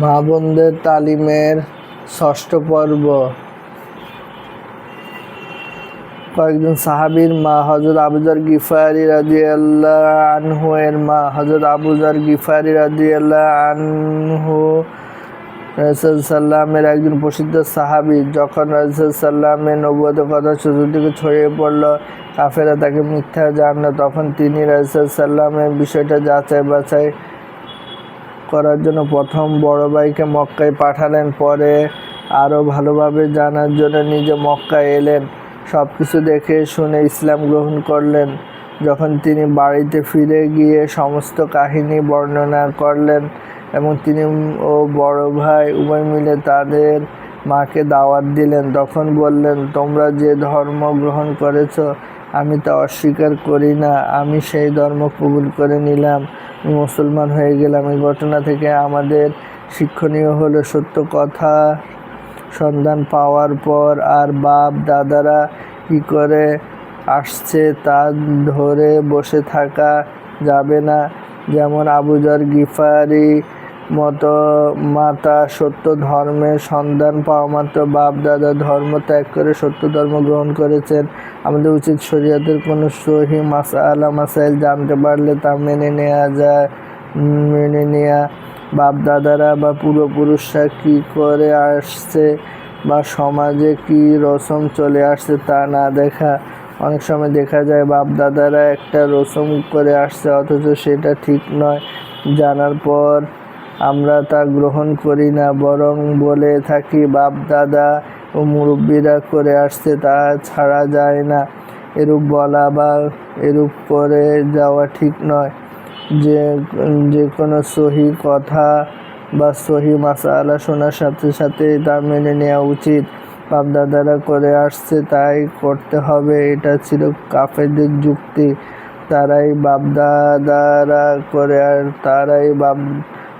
মা বোনদের তালিমের ষষ্ঠ পর্ব। কয়েকজন সাহাবীর মা হজরত আবুজার গিফারি রাদিয়াল্লাহ আনহু এর মা হজরত আবুজার গিফারি রাদিয়াল্লাহ আনহু রাসূল সাল্লামের একজন প্রসিদ্ধ সাহাবী। যখন রাসূল সাল্লামের নবুয়তের কথা চতুর্দিকে ছড়িয়ে পড়ল কাফেরা তাকে মিথ্যা জানল। তখন তিনি রাসূল সাল্লামের বিষয়টা যাচাই বাছাই করার জন্য প্রথম বড় ভাইকে মক্কায় পাঠালেন, পরে আরও ভালোভাবে জানার জন্য নিজে মক্কায় এলেন। সব কিছু দেখে শুনে ইসলাম গ্রহণ করলেন। যখন তিনি বাড়িতে ফিরে গিয়ে সমস্ত কাহিনী বর্ণনা করলেন এবং তিনি ও বড় ভাই উভয় মিলে তাদের মাকে দাওয়াত দিলেন, তখন বললেন, তোমরা যে ধর্ম গ্রহণ করেছ আমি তা অস্বীকার করি না। আমি সেই ধর্ম কবুল করে নিলাম। মুসলমান হয়ে গেলাম। এই ঘটনা থেকে আমাদের শিক্ষণীয় হলো সত্য কথা। সন্ধান পাওয়ার পর আর বাপ, দাদারা কী করে আসছে তা ধরে বসে থাকা যাবে না। যেমন আবুজার গিফারি মতো মাতা সত্য ধর্মের সন্ধান পাওয়া মাত্র, বাপ, দাদা ধর্ম ত্যাগ করে সত্য ধর্ম গ্রহণ করেছেন। আমাদের উচিত শরীয়তের কোনো সহি মাসালা, মাসাইল জানতে পারলে তা মেনে নেওয়া যায়, মেনে নেওয়া বাপ, দাদারা বা পূর্বপুরুষরা কী করে আসছে বা সমাজে কী রসম চলে আসছে তা না দেখা। অনেক সময় দেখা যায় বাপ, দাদারা একটা রসম করে আসছে, অথচ সেটা ঠিক নয়। জানার পর আমরা তা গ্রহণ করি না, বরং বলে থাকি বাপ দাদা ও মুরব্বীরা করে আসছে, তা ছাড়া যায় না। এরূপ বলা বা এরূপ করে যাওয়া ঠিক নয়। যে যে কোনো সহি কথা বা সহি মাসালা শোনার সাথে সাথে তা মেনে নেওয়া উচিত। বাপ দাদারা করে আসছে, তাই করতে হবে, এটা ছিল কাফেরদের যুক্তি। তারাই বাপ দাদারা করে আর তারাই বাপ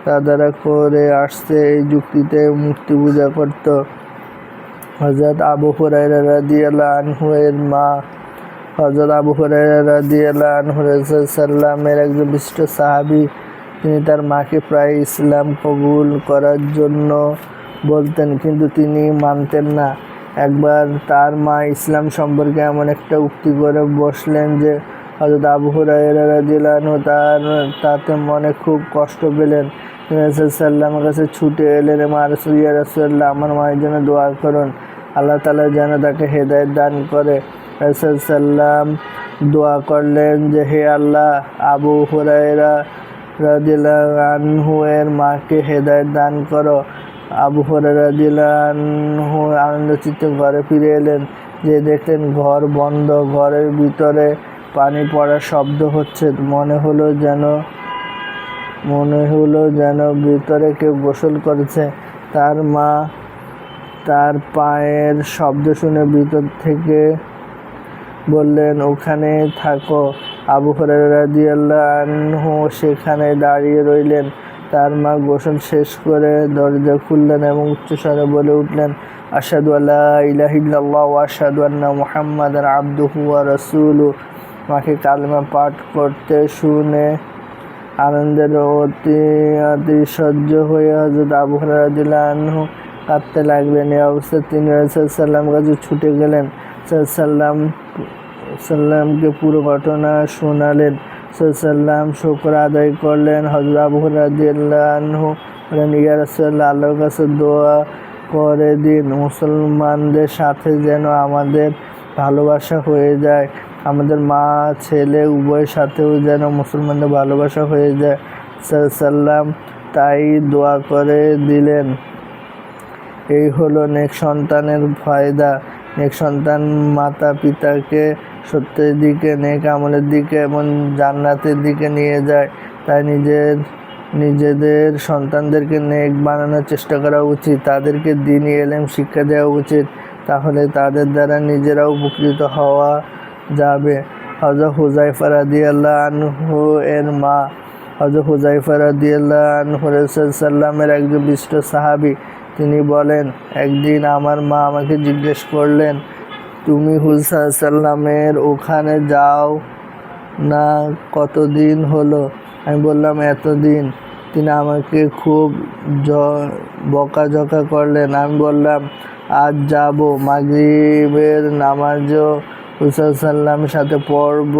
দাদারা করে আসছে এই যুক্তিতে মূর্তি পূজা করত। হজরত আবু হুরাইরা রাদিয়াল্লাহু আনহু এর মা হজরত আবু হুরাইরা আনহু রাসূল সাল্লামের একজন বিশিষ্ট সাহাবী, তিনি তার মাকে প্রায় ইসলাম কবুল করার জন্য বলতেন, কিন্তু তিনি মানতেন না। একবার তার মা ইসলাম সম্পর্কে এমন একটা উক্তি করে বসলেন যে হজরত আবু হুরাইরা রাদিয়াল্লাহু আনহু তার, তাতে মনে খুব কষ্ট পেলেন। সাল্লামের কাছে ছুটে এলেন রসুল, ইয়া রসুল্লাহ আমার মায়ের জন্য দোয়া করুন। আল্লাহ তালা যেন তাকে হেদায়ত দান করে। রসুল সাল্লাম দোয়া করলেন যে, হে আল্লাহ, আবু হুরাইরা রাদিলানহু এর মাকে হেদায়ত দান করো। আবু হুরাইরা রাদিলানহু আনন্দচিত্তে ঘরে ফিরে এলেন। যে দেখলেন ঘর বন্ধ, ঘরের ভিতরে পানি পড়ার শব্দ হচ্ছে। মনে হলো যেন মনে হলো যেন ভিতরে কেউ গোসল করেছে। তার মা তার পায়ের শব্দ শুনে ভিতর থেকে বললেন, ওখানে থাকো। আবু হরাদিয়াল্লাহু সেখানে দাঁড়িয়ে রইলেন। তার মা গোসল শেষ করে দরজা খুললেন এবং উচ্চস্বরে বলে উঠলেন আসাদু আল্লাহ ইলাহিল্লাহ আসাদু আন্না মুহাম্মদ ওয়া রাসূলু মাকে কালমা পাঠ করতে শুনে আনন্দের অতি সহ্য হয়ে হজরত আবু রাদিল্লাহু কাঁদতে লাগলেন। এই অবস্থায় তিনি সাল্লাম কাছে ছুটে গেলেন। সাল্লাম, সাল্লামকে পুরো ঘটনা শোনালেন। সাল্লাম শুক্র আদায় করলেন। হজরত আবু রাদিল্লাহু ইয়া রাসূলুল্লাহ আল্লাহর কাছে দোয়া করে দিন। মুসলমানদের সাথে যেন আমাদের ভালোবাসা হয়ে যায়। আমাদের মা, ছেলে উভয়ের সাথেও যেন মুসলমানদের ভালোবাসা হয়ে যায়। সাল্লাম তাই দোয়া করে দিলেন। এই হলো নেক সন্তানের ফায়দা। নেক সন্তান মাতা পিতাকে সত্যের দিকে, নেক আমলের দিকে এবং জান্নাতের দিকে নিয়ে যায়। তাই নিজের, নিজেদের সন্তানদেরকে নেক বানানোর চেষ্টা করা উচিত। তাদেরকে দিনই এলেম শিক্ষা দেওয়া উচিত। তাহলে তাদের দ্বারা নিজেরা উপকৃত হওয়া যাবে। হজর হুজাইফা রাদিয়াল্লাহ আনহু এর মা। হজর হুজাইফা রাদিয়াল্লাহ আনহু সাল্লামের একজন বিশিষ্ট সাহাবি। তিনি বলেন, একদিন আমার মা আমাকে জিজ্ঞেস করলেন, তুমি হুজা সাল্লামের ওখানে যাও না? কতদিন হলো? আমি বললাম, এতদিন। তিনি আমাকে খুব জ- বকাঝকা করলেন। আমি বললাম, আজ যাব মাগরিবের নামাজও হুসাইন সাল্লামের সাথে পড়ব,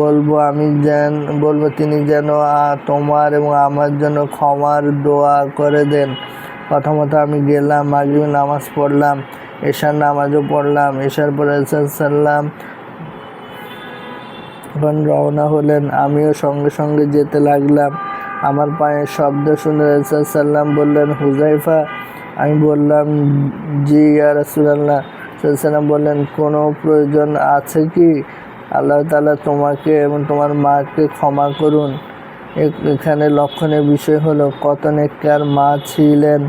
বলব আমি যেন, বলব তিনি যেন তোমার এবং আমার জন্য ক্ষমার দোয়া করে দেন। প্রথমত আমি গেলাম, মাগরিবের নামাজ পড়লাম, এশার নামাজও পড়লাম। এশার পরে সাল্লাম যখন রওনা হলেন, আমিও সঙ্গে সঙ্গে যেতে লাগলাম। আমার পায়ের শব্দ শুনে সাল্লাম বললেন, হুজাইফা, আমি বললাম, জি, ইয়া রাসুলাল্লাহ। সাল্লাম বললেন, কোনো প্রয়োজন আছে কি? আল্লাহ তালা তোমাকে এবং তোমার মাকে ক্ষমা করুন। এখানে লক্ষণের বিষয় হলো কত নেককার মা ছিলেন,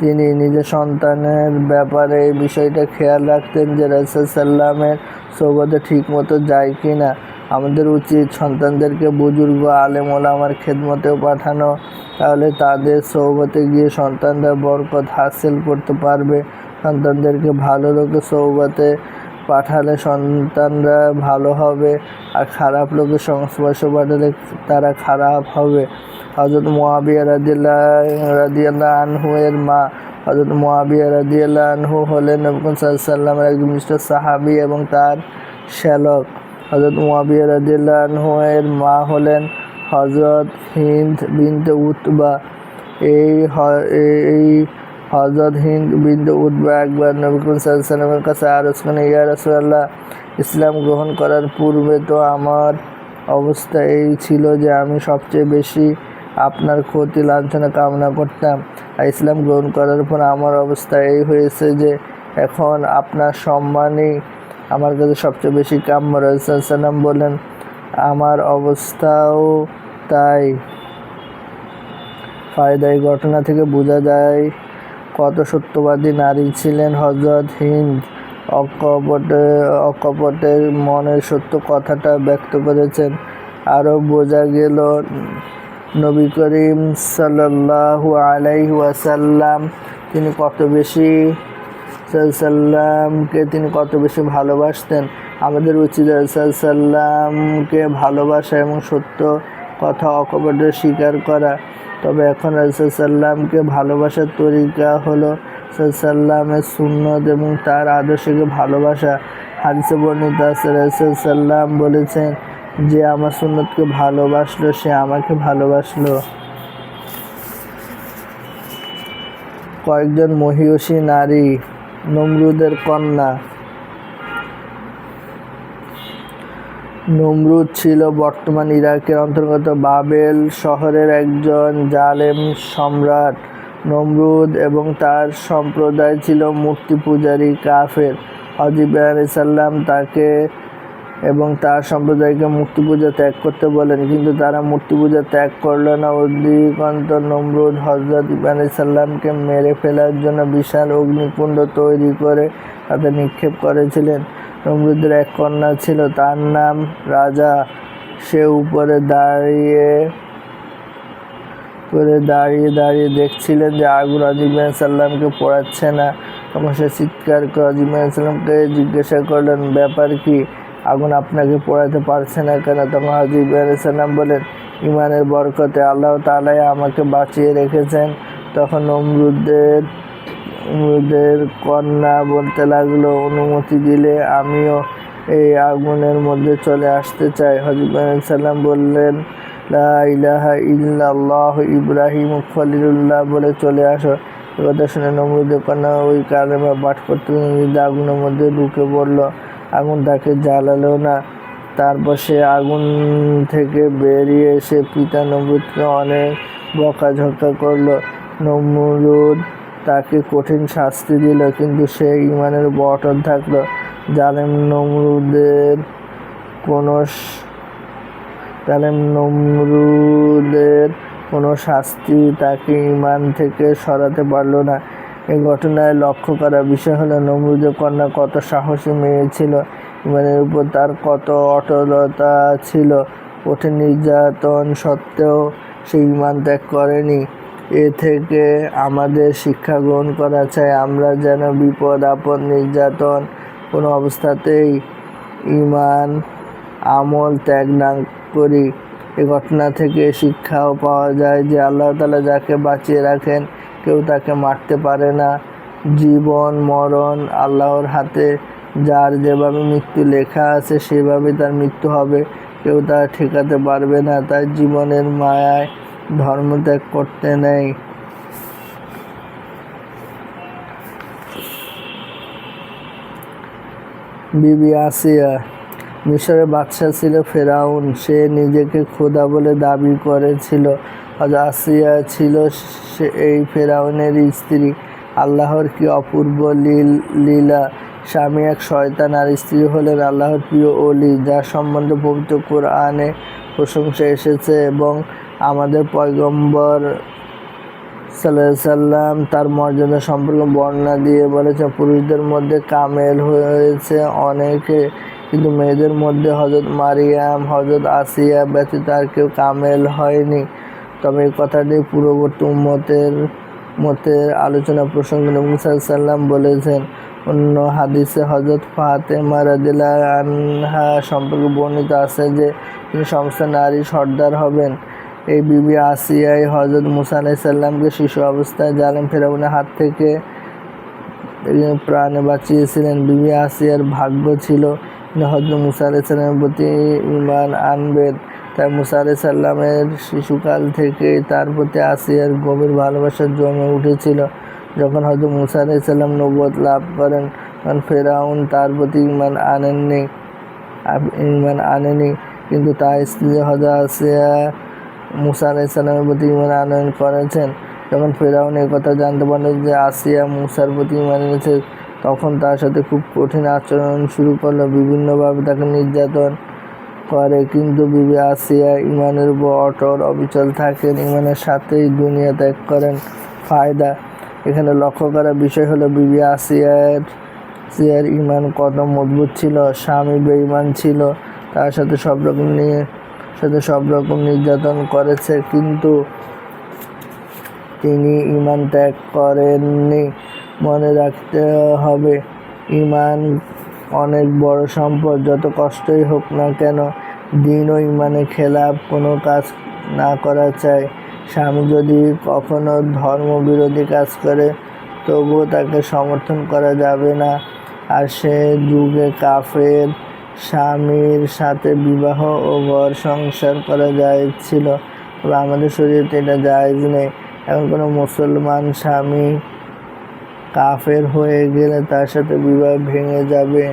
তিনি নিজের সন্তানের ব্যাপারে এই বিষয়টা খেয়াল রাখতেন যে রাসুল সাল্লামের সৌগতে ঠিক মতো যায় কি না আমাদের উচিত সন্তানদেরকে বুজুর্গ, আলেম, ওলামার খেদমতেও পাঠানো। তাহলে তাদের সৌবতে গিয়ে সন্তানরা বরকত হাসিল করতে পারবে। সন্তানদেরকে ভালো লোকের সৌবতে পাঠালে সন্তানরা ভালো হবে আর খারাপ লোকের সংস্পর্শ পাঠালে তারা খারাপ হবে। হজরত মোয়াবিয়া রাদিল্লাহ রাদিয়াল্লাহ আনহু এর মা হজরত মোয়াবিয়া রাদিয়াল্লাহ আনহু হলেন নবকুল সাল্লামের একজন মিস্টার সাহাবি এবং তার শ্যালক। হজরত মোয়াবিয়া রাদিয়াল্লাহ আনহু এর মা হলেন হজরত হিন্দ বিনতে উতবা। এই এই হজরত হিন্দ বিন্দু উঠবে একবার নবিকুল সাল্লামের কাছে করেন, ইয়া রাসূলুল্লাহ, ইসলাম গ্রহণ করার পূর্বে তো আমার অবস্থা এই ছিল যে আমি সবচেয়ে বেশি আপনার ক্ষতি লাঞ্ছনা কামনা করতাম। আর ইসলাম গ্রহণ করার পর আমার অবস্থা এই হয়েছে যে এখন আপনার সম্মানই আমার কাছে সবচেয়ে বেশি কাম্য রয়েসাল্লাম বলেন, আমার অবস্থাও তাই। ফায়দায় ঘটনা থেকে বোঝা যায় কত সত্যবাদী নারী ছিলেন হজরত হিন্দ। অকপটে অকপটের মনের সত্য কথাটা ব্যক্ত করেছেন। আরও বোঝা গেল, নবী করিম সাল্লাল্লাহু আলাইহি ওয়াসাল্লাম তিনি কত বেশি সাল্লামকে তিনি কত বেশি ভালোবাসতেন। আমাদের উচিত সাল্লামকে ভালোবাসা এবং সত্য কথা অকপটে স্বীকার করা। তবে এখন সাল্লামকে ভালোবাসার তরিকা হলো সাল্লামের সুন্নত এবং তার আদর্শকে ভালোবাসা। হাদিসে বর্ণিত আছে সাল্লাম বলেছেন, যে আমার সুন্নতকে ভালোবাসলো, সে আমাকে ভালোবাসলো। কয়েকজন মহিষী নারী নমরুদের কন্যা। নমরুদ ছিল বর্তমান ইরাকের অন্তর্গত বাবেল শহরের একজন জালেম সম্রাট। নমরুদ এবং তার সম্প্রদায় ছিল মূর্তি পূজারী কাফের। হজিব সাল্লাম তাকে এবং তার সম্প্রদায়কে মূর্তি পূজা ত্যাগ করতে বলেন, কিন্তু তারা মূর্তি পূজা ত্যাগ করল না। অধিকন্ত নমরুদ হজরত ইবান সাল্লামকে মেরে ফেলার জন্য বিশাল অগ্নিকুণ্ড তৈরি করে তাতে নিক্ষেপ করেছিলেন। নমরুদের এক কন্যা ছিল, তার নাম রাজা। সে উপরে দাঁড়িয়ে করে দাঁড়িয়ে দাঁড়িয়ে দেখছিলেন যে আগুন আজিম সাল্লামকে পড়াচ্ছে না। তখন সে চিৎকার করে আজিম সাল্লামকে জিজ্ঞাসা করলেন, ব্যাপার কি? আগুন আপনাকে পড়াতে পারছে না কেন? তখন হাজিব সাল্লাম বলেন ইমানের বরকতে আল্লাহ তালাই আমাকে বাঁচিয়ে রেখেছেন। তখন নমরুদের নমরুদের কন্যা বলতে লাগল, অনুমতি দিলে আমিও এই আগুনের মধ্যে চলে আসতে চাই। হজিব সাল্লাম বললেন ইলাহা ইল্লাল্লাহ ইব্রাহিম খলিলুল্লাহ বলে চলে আসো। কথা শুনে নমরুদের কন্যা ওই কালেমা পাঠ করতে আগুনের মধ্যে ঢুকে পড়ল। আগুন তাকে জ্বালালো না। তারপর সে আগুন থেকে বেরিয়ে এসে পিতা নমরুদকে অনেক বকাঝকা করল। নমরুদ তাকে কঠিন শাস্তি দিল, কিন্তু সে ইমানের অটল থাকল। জালেম নমরুদের কোনো জালেম নমরুদের কোনো শাস্তি তাকে ইমান থেকে সরাতে পারল না। এই ঘটনায় লক্ষ্য করার বিষয় হলো নমরুদের কন্যা কত সাহসী মেয়ে ছিল, ইমানের উপর তার কত অটলতা ছিল। কঠিন নির্যাতন সত্ত্বেও সে ইমান ত্যাগ করেনি। এ থেকে আমাদের শিক্ষা গ্রহণ করা চাই, আমরা যেন বিপদ, আপদ, নির্যাতন কোনো অবস্থাতেই ইমান, আমল ত্যাগ না করি। এ ঘটনা থেকে শিক্ষাও পাওয়া যায় যে আল্লাহ তালা যাকে বাঁচিয়ে রাখেন কেউ তাকে মারতে পারে না। জীবন, মরণ, আল্লাহর হাতে যার যেভাবে মৃত্যু লেখা আছে সেভাবে তার মৃত্যু হবে। কেউ তা ঠেকাতে পারবে না, তাই জীবনের মায়ায় ধর্ম ত্যাগ করতে নেই। বিবি আসিয়া, মিশরের বাদশা ছিল ফেরাউন। সে নিজেকে খোদা বলে দাবি করেছিল। আসিয়া ছিল সে এই ফেরাউনের স্ত্রী। আল্লাহর কি অপূর্ব লীল- লীলা? স্বামী এক শয়তান, আর স্ত্রী হলেন আল্লাহর প্রিয় অলি যার সম্বন্ধে পবিত্র কোরআনে প্রশংসা এসেছে এবং আমাদের পয়গম্বর সাল্লাম তার মর্যাদা সম্পর্কে বর্ণনা দিয়ে বলেছেন, পুরুষদের মধ্যে কামেল হয়েছে অনেকে, কিন্তু মেয়েদের মধ্যে হজরত মারিয়াম হজরত আসিয়া ব্যতীত আর কেউ কামেল হয়নি। তবে এই কথাটি পূর্ববর্তী উম্মতের মতের আলোচনা প্রসঙ্গে নবী সাল্লাম বলেছেন। অন্য হাদিসে হজরত ফাতেমা রাদিল্লাহ আনহা সম্পর্কে বর্ণিত আছে যে, তিনি সমস্ত নারী সর্দার হবেন। এই বিবি আসিয়াই হজরত মুসা আলাইসাল্লামকে শিশু অবস্থায় জালেম ফেরাউনের হাত থেকে প্রাণে বাঁচিয়েছিলেন। বিবি আসিয়ার ভাগ্য ছিল হজরত মুসা আলাইসাল্লামের প্রতি ইমান আনবেন। তাই মুসা আলাইসাল্লামের শিশুকাল থেকে তার প্রতি আসিয়ার গভীর ভালোবাসার জমে উঠেছিল। যখন হয়তো মুসা আলাইসাল্লাম নবুয়ত লাভ করেন, কারণ ফেরাউন তার প্রতি ইমান আনেননি ইমান আনেনি। কিন্তু তার স্ত্রী হজরত আসিয়া মুসা আলাইসাল্লামের প্রতি ইমান আনয়ন করেছেন। যখন ফেরাউন কথা জানতে পারল যে আসিয়া মুসার প্রতি ইমান এনেছে, তখন তার সাথে খুব কঠিন আচরণ শুরু করল। বিভিন্নভাবে তাকে নির্যাতন করে, কিন্তু বিবি আসিয়া ইমানের উপর অটল অবিচল থাকেন, ইমানের সাথেই দুনিয়া ত্যাগ করেন। ফায়দা, এখানে লক্ষ্য করার বিষয় হলো, বিবি আসিয়ার সিয়ার ইমান কত মজবুত ছিল, স্বামী বেঈমান ছিল, তার সাথে সব রকম নিয়ে সাথে সব রকম নির্যাতন করেছে, কিন্তু তিনি ইমান ত্যাগ করেননি। মনে রাখতে হবে, ইমান অনেক বড় সম্পদ, যত কষ্টই হোক না কেন দিন ও ইমানের খেলাপ, কোনো কাজ না করা চাই। স্বামী যদি কখনো ধর্মবিরোধী কাজ করে, তবুও তাকে সমর্থন করা যাবে না। আর সে যুগে কাফের স্বামীর সাথে বিবাহ ও ঘর সংসার করা যায় ছিল তবে আমাদের শরীরে এটা জায়েজ নেই। এখন কোনো মুসলমান স্বামী কাফের হয়ে গেলে তার সাথে বিবাহ ভেঙে যাবে।